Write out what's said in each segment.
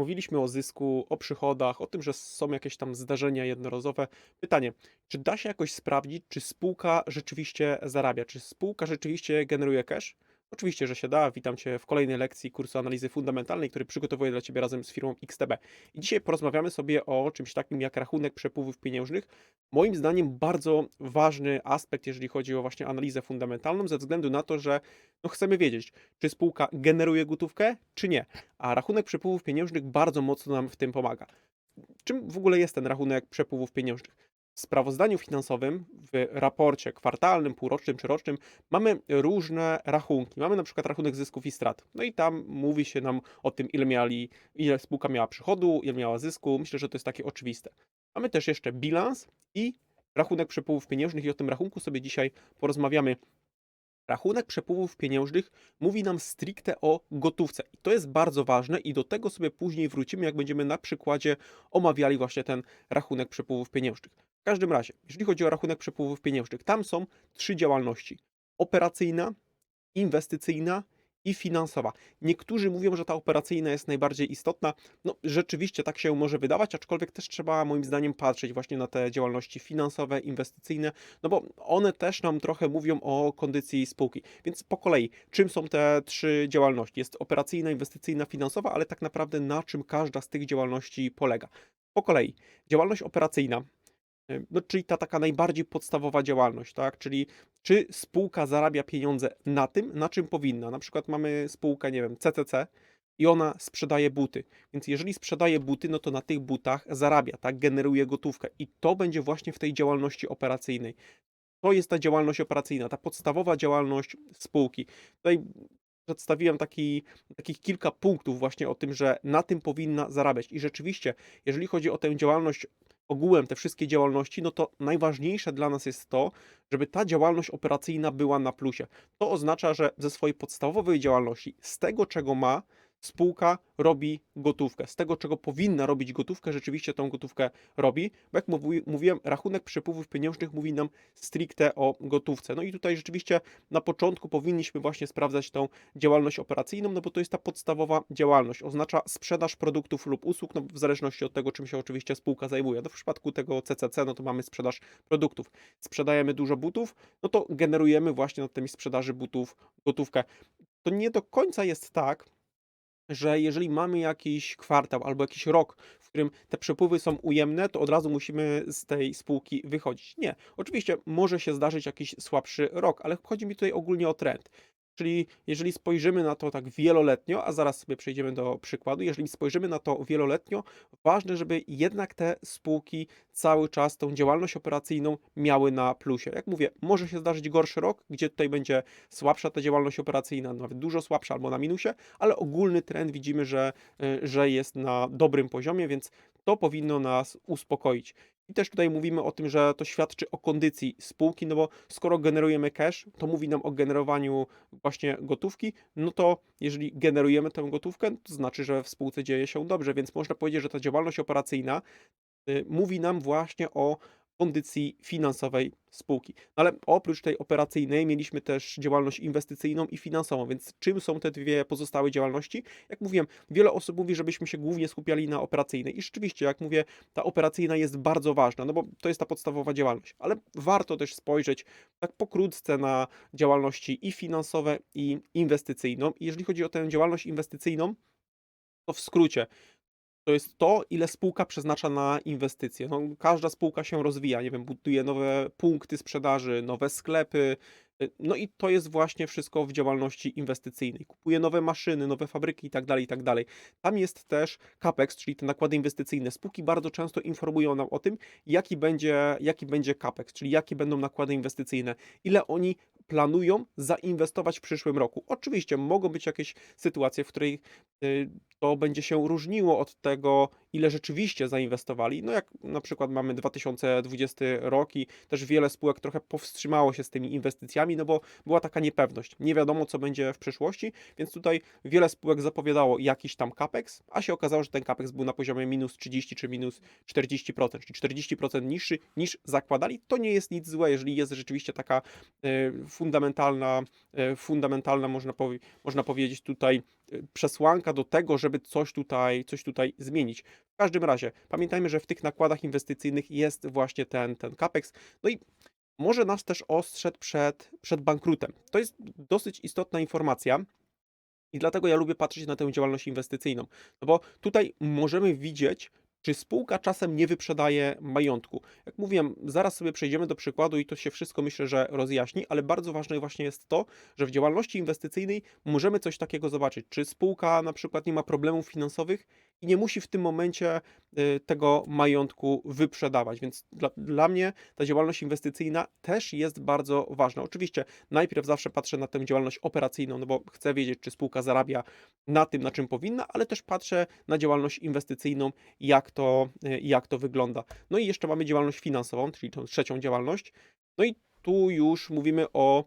Mówiliśmy o zysku, o przychodach, o tym, że są jakieś tam zdarzenia jednorazowe. Pytanie, czy da się jakoś sprawdzić, czy spółka rzeczywiście zarabia? Czy spółka rzeczywiście generuje cash? Oczywiście, że się da. Witam Cię w kolejnej lekcji kursu analizy fundamentalnej, który przygotowuję dla Ciebie razem z firmą XTB. I dzisiaj porozmawiamy sobie o czymś takim jak rachunek przepływów pieniężnych. Moim zdaniem bardzo ważny aspekt, jeżeli chodzi o właśnie analizę fundamentalną, ze względu na to, że no chcemy wiedzieć, czy spółka generuje gotówkę, czy nie. A rachunek przepływów pieniężnych bardzo mocno nam w tym pomaga. Czym w ogóle jest ten rachunek przepływów pieniężnych? Sprawozdaniu finansowym, w raporcie kwartalnym, półrocznym czy rocznym mamy różne rachunki. Mamy na przykład rachunek zysków i strat. No i tam mówi się nam o tym, ile, miali, ile spółka miała przychodu, ile miała zysku. Myślę, że to jest takie oczywiste. Mamy też jeszcze bilans i rachunek przepływów pieniężnych i o tym rachunku sobie dzisiaj porozmawiamy Rachunek przepływów pieniężnych mówi nam stricte o gotówce. I to jest bardzo ważne i do tego sobie później wrócimy, jak będziemy na przykładzie omawiali właśnie ten rachunek przepływów pieniężnych. W każdym razie, jeżeli chodzi o rachunek przepływów pieniężnych, tam są trzy działalności: operacyjna, inwestycyjna i finansowa. Niektórzy mówią, że ta operacyjna jest najbardziej istotna. No, rzeczywiście tak się może wydawać, aczkolwiek też trzeba moim zdaniem patrzeć właśnie na te działalności finansowe, inwestycyjne, no bo one też nam trochę mówią o kondycji spółki. Więc po kolei, czym są te trzy działalności? Jest operacyjna, inwestycyjna, finansowa, ale tak naprawdę na czym każda z tych działalności polega? Po kolei, działalność operacyjna No, czyli ta taka najbardziej podstawowa działalność, tak? Czyli czy spółka zarabia pieniądze na tym, na czym powinna. Na przykład mamy spółkę, nie wiem, CCC i ona sprzedaje buty. Więc jeżeli sprzedaje buty, no to na tych butach zarabia, tak? Generuje gotówkę. I to będzie właśnie w tej działalności operacyjnej. To jest ta działalność operacyjna, ta podstawowa działalność spółki. Tutaj przedstawiłem taki, takich kilka punktów właśnie o tym, że na tym powinna zarabiać. I rzeczywiście, jeżeli chodzi o tę działalność ogółem, te wszystkie działalności, no to najważniejsze dla nas jest to, żeby ta działalność operacyjna była na plusie. To oznacza, że ze swojej podstawowej działalności, z tego czego ma, spółka robi gotówkę. Z tego, czego powinna robić gotówkę, rzeczywiście tą gotówkę robi. Bo jak mówi, mówiłem, rachunek przepływów pieniężnych mówi nam stricte o gotówce. No i tutaj rzeczywiście na początku powinniśmy właśnie sprawdzać tą działalność operacyjną, no bo to jest ta podstawowa działalność. Oznacza sprzedaż produktów lub usług, no w zależności od tego, czym się oczywiście spółka zajmuje. No w przypadku tego CCC, no to mamy sprzedaż produktów. Sprzedajemy dużo butów, no to generujemy właśnie na tej sprzedaży butów gotówkę. To nie do końca jest tak, że jeżeli mamy jakiś kwartał albo jakiś rok, w którym te przepływy są ujemne, to od razu musimy z tej spółki wychodzić. Nie. Oczywiście może się zdarzyć jakiś słabszy rok, ale chodzi mi tutaj ogólnie o trend. Czyli jeżeli spojrzymy na to tak wieloletnio, a zaraz sobie przejdziemy do przykładu, jeżeli spojrzymy na to wieloletnio, ważne, żeby jednak te spółki cały czas tą działalność operacyjną miały na plusie. Jak mówię, może się zdarzyć gorszy rok, gdzie tutaj będzie słabsza ta działalność operacyjna, nawet dużo słabsza albo na minusie, ale ogólny trend widzimy, że, y, że jest na dobrym poziomie, więc to powinno nas uspokoić. I też tutaj mówimy o tym, że to świadczy o kondycji spółki, no bo skoro generujemy cash, to mówi nam o generowaniu właśnie gotówki, no to jeżeli generujemy tę gotówkę, to znaczy, że w spółce dzieje się dobrze, więc można powiedzieć, że ta działalność operacyjna y, mówi nam właśnie o kondycji finansowej spółki. No ale oprócz tej operacyjnej mieliśmy też działalność inwestycyjną i finansową, więc czym są te dwie pozostałe działalności? Jak mówiłem, wiele osób mówi, żebyśmy się głównie skupiali na operacyjnej i rzeczywiście, jak mówię, ta operacyjna jest bardzo ważna, no bo to jest ta podstawowa działalność, ale warto też spojrzeć tak pokrótce na działalności i finansowe i inwestycyjną. I jeżeli chodzi o tę działalność inwestycyjną, to w skrócie to jest to, ile spółka przeznacza na inwestycje. No, każda spółka się rozwija, nie wiem, buduje nowe punkty sprzedaży, nowe sklepy. y, No i to jest właśnie wszystko w działalności inwestycyjnej. Kupuje nowe maszyny, nowe fabryki i tak dalej, i tak dalej. Tam jest też CAPEX, czyli te nakłady inwestycyjne. Spółki bardzo często informują nam o tym, jaki będzie, jaki będzie CAPEX, czyli jakie będą nakłady inwestycyjne, ile oni planują zainwestować w przyszłym roku. Oczywiście mogą być jakieś sytuacje, w której y, to będzie się różniło od tego, ile rzeczywiście zainwestowali. No jak na przykład mamy 2020 rok i też wiele spółek trochę powstrzymało się z tymi inwestycjami, no bo była taka niepewność. Nie wiadomo, co będzie w przyszłości, więc tutaj wiele spółek zapowiadało jakiś tam capex, a się okazało, że ten capex był na poziomie minus 30 czy minus 40%, czyli 40% niższy niż zakładali. To nie jest nic złe, jeżeli jest rzeczywiście taka y, fundamentalna, e, fundamentalna można, powie, można powiedzieć tutaj e, przesłanka do tego, żeby coś tutaj, coś tutaj zmienić. W każdym razie pamiętajmy, że w tych nakładach inwestycyjnych jest właśnie ten, ten capex. No i może nas też ostrzec przed, przed bankrutem. To jest dosyć istotna informacja. I dlatego ja lubię patrzeć na tę działalność inwestycyjną. No bo tutaj możemy widzieć, czy spółka czasem nie wyprzedaje majątku. Jak mówiłem, zaraz sobie przejdziemy do przykładu i to się wszystko myślę, że rozjaśni, ale bardzo ważne właśnie jest to, że w działalności inwestycyjnej możemy coś takiego zobaczyć. Czy spółka na przykład nie ma problemów finansowych i nie musi w tym momencie y, tego majątku wyprzedawać. Więc dla, dla mnie ta działalność inwestycyjna też jest bardzo ważna. Oczywiście najpierw zawsze patrzę na tę działalność operacyjną, no bo chcę wiedzieć, czy spółka zarabia na tym, na czym powinna, ale też patrzę na działalność inwestycyjną, jak to, y, jak to wygląda. No i jeszcze mamy działalność finansową, czyli tą trzecią działalność. No i tu już mówimy o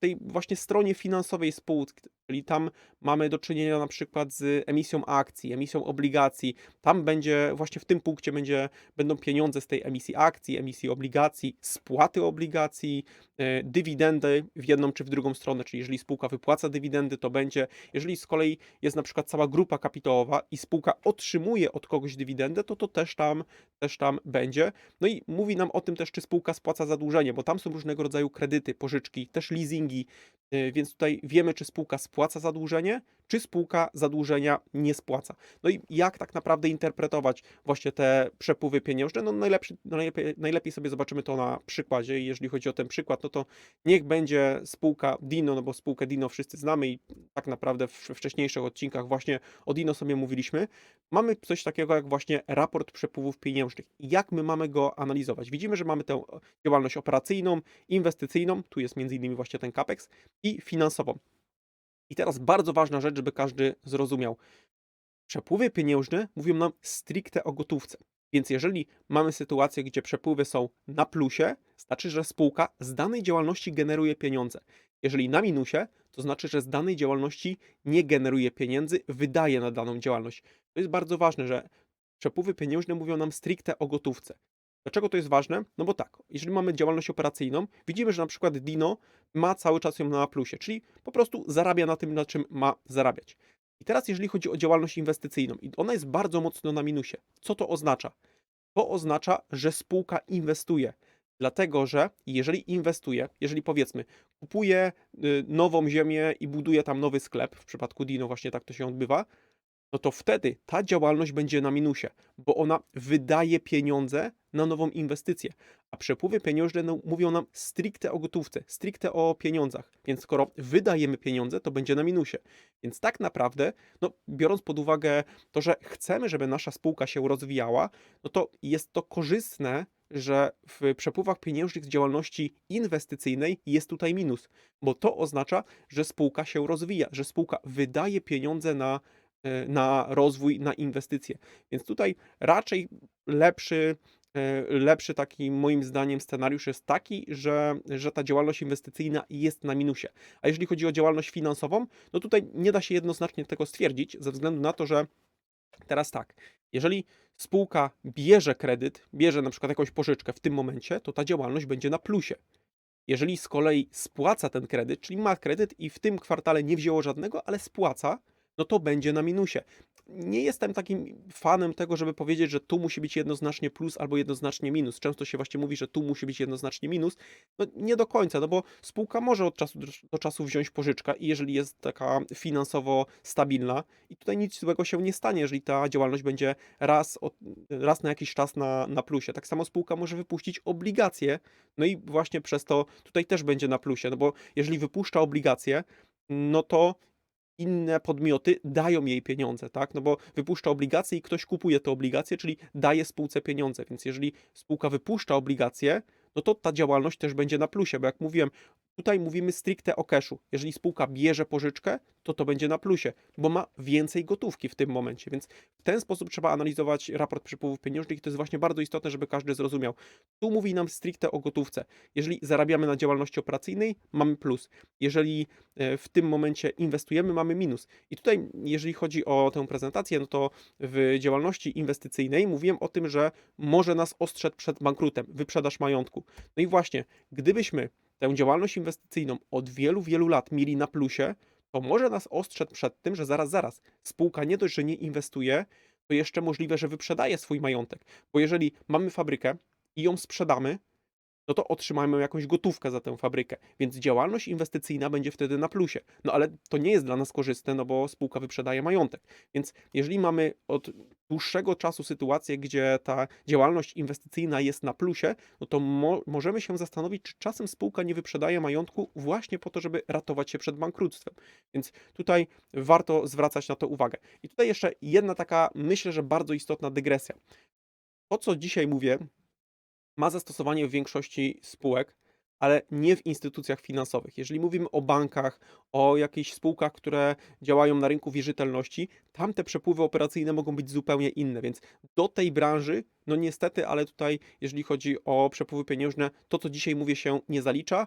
tej właśnie stronie finansowej spółki, czyli tam mamy do czynienia na przykład z emisją akcji, emisją obligacji. Tam będzie, właśnie w tym punkcie będzie, będą pieniądze z tej emisji akcji, emisji obligacji, spłaty obligacji, e, dywidendy w jedną czy w drugą stronę, czyli jeżeli spółka wypłaca dywidendy, to będzie, jeżeli z kolei jest na przykład cała grupa kapitałowa i spółka otrzymuje od kogoś dywidendę, to to też tam, też tam będzie. No i mówi nam o tym też, czy spółka spłaca zadłużenie, bo tam są różnego rodzaju kredyty, pożyczki, też leasingi, e, więc tutaj wiemy, czy spółka spłaca zadłużenie, czy spółka zadłużenia nie spłaca. No i jak tak naprawdę interpretować właśnie te przepływy pieniężne? No najlepszy, najlepiej, najlepiej sobie zobaczymy to na przykładzie i jeżeli chodzi o ten przykład, no to niech będzie spółka Dino, no bo spółkę Dino wszyscy znamy i tak naprawdę w wcześniejszych odcinkach właśnie o Dino sobie mówiliśmy. Mamy coś takiego jak właśnie raport przepływów pieniężnych. Jak my mamy go analizować? Widzimy, że mamy tę działalność operacyjną, inwestycyjną, tu jest między innymi właśnie ten CAPEX i finansową. I teraz bardzo ważna rzecz, żeby każdy zrozumiał. Przepływy pieniężne mówią nam stricte o gotówce. Więc jeżeli mamy sytuację, gdzie przepływy są na plusie, znaczy, że spółka z danej działalności generuje pieniądze. Jeżeli na minusie, to znaczy, że z danej działalności nie generuje pieniędzy, wydaje na daną działalność. To jest bardzo ważne, że przepływy pieniężne mówią nam stricte o gotówce. Dlaczego to jest ważne? No bo tak, jeżeli mamy działalność operacyjną, widzimy, że na przykład Dino ma cały czas ją na plusie, czyli po prostu zarabia na tym, na czym ma zarabiać. I teraz, jeżeli chodzi o działalność inwestycyjną, i ona jest bardzo mocno na minusie. Co to oznacza? To oznacza, że spółka inwestuje. Dlatego, że jeżeli inwestuje, jeżeli powiedzmy, kupuje y, nową ziemię i buduje tam nowy sklep, w przypadku Dino właśnie tak to się odbywa, no to wtedy ta działalność będzie na minusie, bo ona wydaje pieniądze na nową inwestycję. A przepływy pieniężne no, mówią nam stricte o gotówce, stricte o pieniądzach. Więc skoro wydajemy pieniądze, to będzie na minusie. Więc tak naprawdę, no, biorąc pod uwagę to, że chcemy, żeby nasza spółka się rozwijała, no to jest to korzystne, że w przepływach pieniężnych z działalności inwestycyjnej jest tutaj minus, bo to oznacza, że spółka się rozwija, że spółka wydaje pieniądze na na rozwój, na inwestycje. Więc tutaj raczej lepszy, e, lepszy taki moim zdaniem scenariusz jest taki, że, że ta działalność inwestycyjna jest na minusie. A jeżeli chodzi o działalność finansową, no tutaj nie da się jednoznacznie tego stwierdzić, ze względu na to, że teraz tak, jeżeli spółka bierze kredyt, bierze na przykład jakąś pożyczkę w tym momencie, to ta działalność będzie na plusie. Jeżeli z kolei spłaca ten kredyt, czyli ma kredyt i w tym kwartale nie wzięło żadnego, ale spłaca, no to będzie na minusie. Nie jestem takim fanem tego, żeby powiedzieć, że tu musi być jednoznacznie plus albo jednoznacznie minus. Często się właśnie mówi, że tu musi być jednoznacznie minus. No nie do końca, no bo spółka może od czasu do czasu wziąć pożyczkę i jeżeli jest taka finansowo stabilna i tutaj nic złego się nie stanie, jeżeli ta działalność będzie raz, od, raz na jakiś czas na, na plusie. Tak samo spółka może wypuścić obligacje, no i właśnie przez to tutaj też będzie na plusie, no bo jeżeli wypuszcza obligacje, no to inne podmioty dają jej pieniądze, tak? No bo wypuszcza obligacje i ktoś kupuje te obligacje, czyli daje spółce pieniądze. Więc jeżeli spółka wypuszcza obligacje, no to ta działalność też będzie na plusie, bo jak mówiłem, tutaj mówimy stricte o cashu. Jeżeli spółka bierze pożyczkę, to to będzie na plusie, bo ma więcej gotówki w tym momencie, więc w ten sposób trzeba analizować raport przepływów pieniężnych i to jest właśnie bardzo istotne, żeby każdy zrozumiał. Tu mówi nam stricte o gotówce. Jeżeli zarabiamy na działalności operacyjnej, mamy plus. Jeżeli e, w tym momencie inwestujemy, mamy minus. I tutaj, jeżeli chodzi o tę prezentację, no to w działalności inwestycyjnej mówiłem o tym, że może nas ostrzec przed bankrutem, wyprzedaż majątku. No i właśnie, gdybyśmy tę działalność inwestycyjną od wielu, wielu lat mieli na plusie, to może nas ostrzec przed tym, że zaraz, zaraz, spółka nie dość, że nie inwestuje, to jeszcze możliwe, że wyprzedaje swój majątek. Bo jeżeli mamy fabrykę i ją sprzedamy, no to otrzymamy jakąś gotówkę za tę fabrykę, więc działalność inwestycyjna będzie wtedy na plusie. No ale to nie jest dla nas korzystne, no bo spółka wyprzedaje majątek. Więc jeżeli mamy od dłuższego czasu sytuację, gdzie ta działalność inwestycyjna jest na plusie, no to mo możemy się zastanowić, czy czasem spółka nie wyprzedaje majątku właśnie po to, żeby ratować się przed bankructwem. Więc tutaj warto zwracać na to uwagę. I tutaj jeszcze jedna taka, myślę, że bardzo istotna dygresja. To, co dzisiaj mówię, ma zastosowanie w większości spółek, ale nie w instytucjach finansowych. Jeżeli mówimy o bankach, o jakichś spółkach, które działają na rynku wierzytelności, tam te przepływy operacyjne mogą być zupełnie inne, więc do tej branży, no niestety, ale tutaj, jeżeli chodzi o przepływy pieniężne, to co dzisiaj mówię się nie zalicza,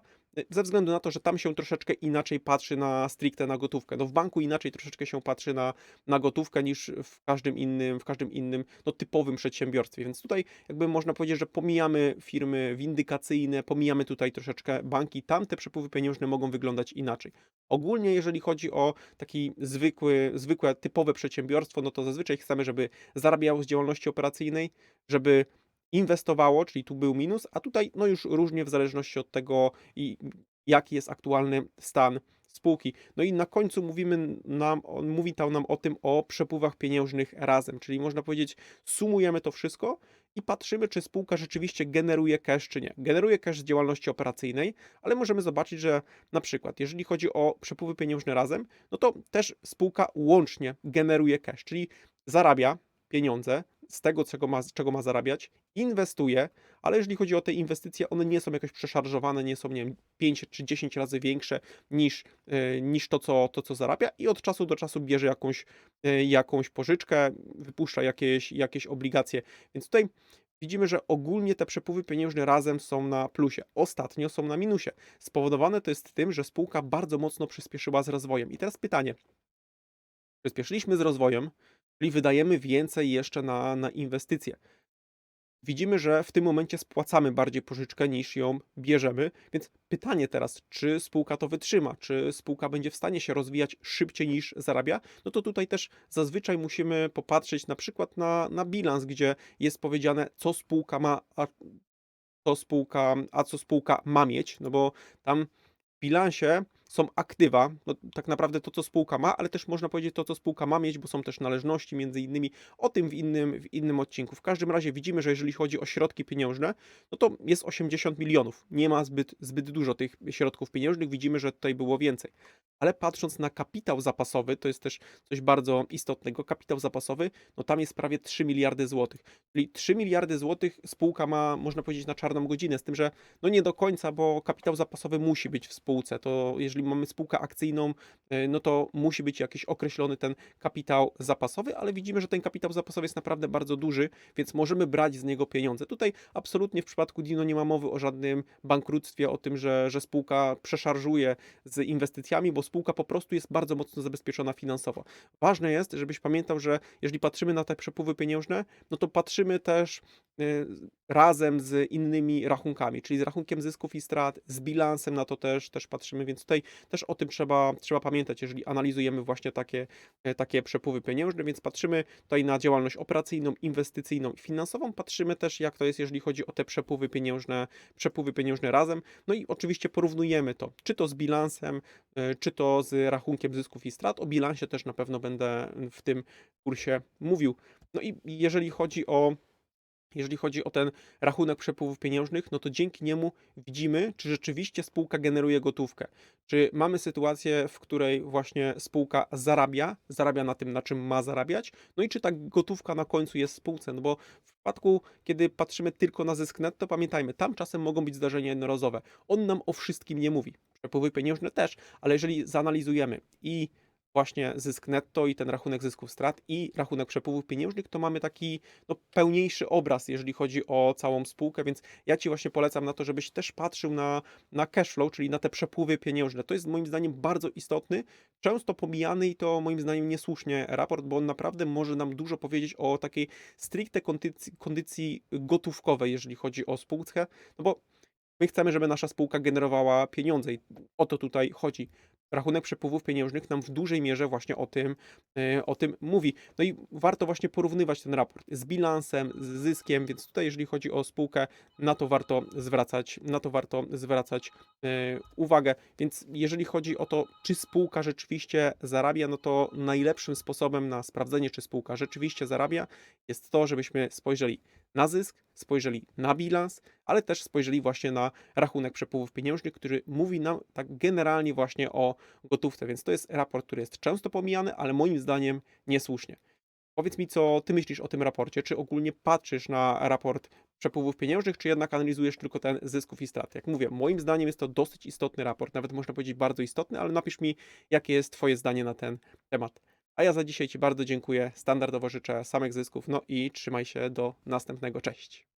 ze względu na to, że tam się troszeczkę inaczej patrzy na stricte na gotówkę. No w banku inaczej troszeczkę się patrzy na, na gotówkę niż w każdym innym, w każdym innym, no typowym przedsiębiorstwie. Więc tutaj jakby można powiedzieć, że pomijamy firmy windykacyjne, pomijamy tutaj troszeczkę banki, tam te przepływy pieniężne mogą wyglądać inaczej. Ogólnie, jeżeli chodzi o taki zwykły, zwykłe, typowe przedsiębiorstwo, no to zazwyczaj chcemy, żeby zarabiało z działalności operacyjnej, żeby inwestowało, czyli tu był minus, a tutaj no już różnie w zależności od tego, jaki jest aktualny stan spółki. No i na końcu mówimy nam, on mówi tam nam o tym, o przepływach pieniężnych razem, czyli można powiedzieć, sumujemy to wszystko i patrzymy, czy spółka rzeczywiście generuje cash, czy nie. Generuje cash z działalności operacyjnej, ale możemy zobaczyć, że na przykład, jeżeli chodzi o przepływy pieniężne razem, no to też spółka łącznie generuje cash, czyli zarabia pieniądze z tego, czego ma, czego ma zarabiać, inwestuje, ale jeżeli chodzi o te inwestycje, one nie są jakoś przeszarżowane, nie są, nie wiem, 5 czy 10 razy większe niż, yy, niż to, co, to, co zarabia i od czasu do czasu bierze jakąś, yy, jakąś pożyczkę, wypuszcza jakieś, jakieś obligacje. Więc tutaj widzimy, że ogólnie te przepływy pieniężne razem są na plusie. Ostatnio są na minusie. Spowodowane to jest tym, że spółka bardzo mocno przyspieszyła z rozwojem. I teraz pytanie. Przyspieszyliśmy z rozwojem, czyli wydajemy więcej jeszcze na, na inwestycje. Widzimy, że w tym momencie spłacamy bardziej pożyczkę niż ją bierzemy, więc pytanie teraz, czy spółka to wytrzyma, czy spółka będzie w stanie się rozwijać szybciej niż zarabia, no to tutaj też zazwyczaj musimy popatrzeć na przykład na, na bilans, gdzie jest powiedziane, co spółka ma, a co spółka, a co spółka ma mieć, no bo tam w bilansie są aktywa, no tak naprawdę to, co spółka ma, ale też można powiedzieć to, co spółka ma mieć, bo są też należności między innymi, o tym w innym, w innym odcinku. W każdym razie widzimy, że jeżeli chodzi o środki pieniężne, no to jest 80 milionów. Nie ma zbyt, zbyt dużo tych środków pieniężnych, widzimy, że tutaj było więcej. Ale patrząc na kapitał zapasowy, to jest też coś bardzo istotnego, kapitał zapasowy, no tam jest prawie 3 miliardy złotych. Czyli 3 miliardy złotych spółka ma, można powiedzieć, na czarną godzinę, z tym, że no nie do końca, bo kapitał zapasowy musi być w spółce. To jeżeli mamy spółkę akcyjną, e, no to musi być jakiś określony ten kapitał zapasowy, ale widzimy, że ten kapitał zapasowy jest naprawdę bardzo duży, więc możemy brać z niego pieniądze. Tutaj absolutnie w przypadku Dino nie ma mowy o żadnym bankructwie, o tym, że, że spółka przeszarżuje z inwestycjami, bo spółka po prostu jest bardzo mocno zabezpieczona finansowo. Ważne jest, żebyś pamiętał, że jeżeli patrzymy na te przepływy pieniężne, no to patrzymy też y, razem z innymi rachunkami, czyli z rachunkiem zysków i strat, z bilansem na to też, też patrzymy, więc tutaj też o tym trzeba, trzeba pamiętać, jeżeli analizujemy właśnie takie, e, takie przepływy pieniężne, więc patrzymy tutaj na działalność operacyjną, inwestycyjną i finansową, patrzymy też jak to jest, jeżeli chodzi o te przepływy pieniężne, przepływy pieniężne razem, no i oczywiście porównujemy to, czy to z bilansem, e, czy to z rachunkiem zysków i strat, o bilansie też na pewno będę w tym kursie mówił. No i jeżeli chodzi o jeżeli chodzi o ten rachunek przepływów pieniężnych, no to dzięki niemu widzimy, czy rzeczywiście spółka generuje gotówkę. Czy mamy sytuację, w której właśnie spółka zarabia, zarabia na tym, na czym ma zarabiać, no i czy ta gotówka na końcu jest w spółce. No bo w przypadku, kiedy patrzymy tylko na zysk netto, pamiętajmy, tam czasem mogą być zdarzenia jednorazowe. On nam o wszystkim nie mówi. Przepływy pieniężne też, ale jeżeli zanalizujemy i właśnie zysk netto i ten rachunek zysków strat i rachunek przepływów pieniężnych, to mamy taki no, pełniejszy obraz, jeżeli chodzi o całą spółkę, więc ja Ci właśnie polecam na to, żebyś też patrzył na, na cash flow, czyli na te przepływy pieniężne. To jest moim zdaniem bardzo istotny, często pomijany i to moim zdaniem niesłusznie raport, bo on naprawdę może nam dużo powiedzieć o takiej stricte kondycji, kondycji gotówkowej, jeżeli chodzi o spółkę, no bo My chcemy, żeby nasza spółka generowała pieniądze i o to tutaj chodzi. Rachunek przepływów pieniężnych nam w dużej mierze właśnie o tym, e, o tym mówi. No i warto właśnie porównywać ten raport z bilansem, z zyskiem, więc tutaj jeżeli chodzi o spółkę, na to warto zwracać, na to warto zwracać e, uwagę. Więc jeżeli chodzi o to, czy spółka rzeczywiście zarabia, no to najlepszym sposobem na sprawdzenie, czy spółka rzeczywiście zarabia, jest to, żebyśmy spojrzeli na zysk, spojrzeli na bilans, ale też spojrzeli właśnie na rachunek przepływów pieniężnych, który mówi nam tak generalnie właśnie o gotówce, więc to jest raport, który jest często pomijany, ale moim zdaniem niesłusznie. Powiedz mi, co ty myślisz o tym raporcie? Czy ogólnie patrzysz na raport przepływów pieniężnych, czy jednak analizujesz tylko ten zysków i strat? Jak mówię, moim zdaniem jest to dosyć istotny raport, nawet można powiedzieć bardzo istotny, ale napisz mi, jakie jest twoje zdanie na ten temat. A ja za dzisiaj Ci bardzo dziękuję. Standardowo życzę samych zysków. No i trzymaj się do następnego. Cześć.